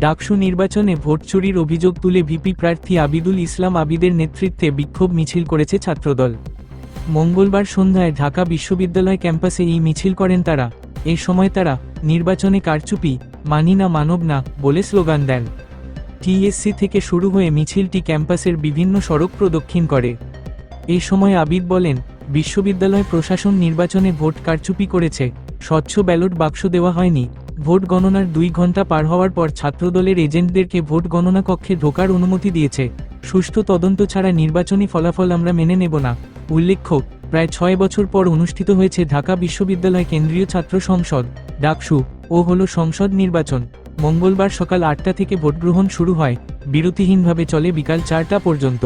ডাকসু নির্বাচনে ভোট চুরির অভিযোগ তুলে ভিপি প্রার্থী আবিদুল ইসলাম আবিদের নেতৃত্বে বিক্ষোভ মিছিল করেছে ছাত্রদল। মঙ্গলবার সন্ধ্যায় ঢাকা বিশ্ববিদ্যালয় ক্যাম্পাসে এই মিছিল করেন তারা। এ সময় তারা, নির্বাচনে কারচুপি, মানি না, মানব না, বলে স্লোগান দেন। টিএসসি থেকে শুরু হয়ে মিছিলটি ক্যাম্পাসের বিভিন্ন সড়ক প্রদক্ষিণ করে। এই সময় আবিদ বলেন, বিশ্ববিদ্যালয় প্রশাসন নির্বাচনে ভোট কারচুপি করেছে স্বচ্ছ ব্যালট বাক্স দেওয়া হয়নি। ভোট গণনার দুই ঘণ্টা পার হওয়ার পর ছাত্রদলের এজেন্টদেরকে ভোট গণনা কক্ষে ঢোকার অনুমতি দিয়েছে। সুষ্ঠু তদন্ত ছাড়া নির্বাচনী ফলাফল আমরা মেনে নেব না। উল্লেখ্য, প্রায় ছয় বছর পর অনুষ্ঠিত হয়েছে ঢাকা বিশ্ববিদ্যালয় কেন্দ্রীয় ছাত্র সংসদ, ডাকসু, ও হল সংসদ নির্বাচন। মঙ্গলবার সকাল আটটা থেকে ভোটগ্রহণ শুরু হয়। বিরতিহীনভাবে চলে বিকাল চারটা পর্যন্ত।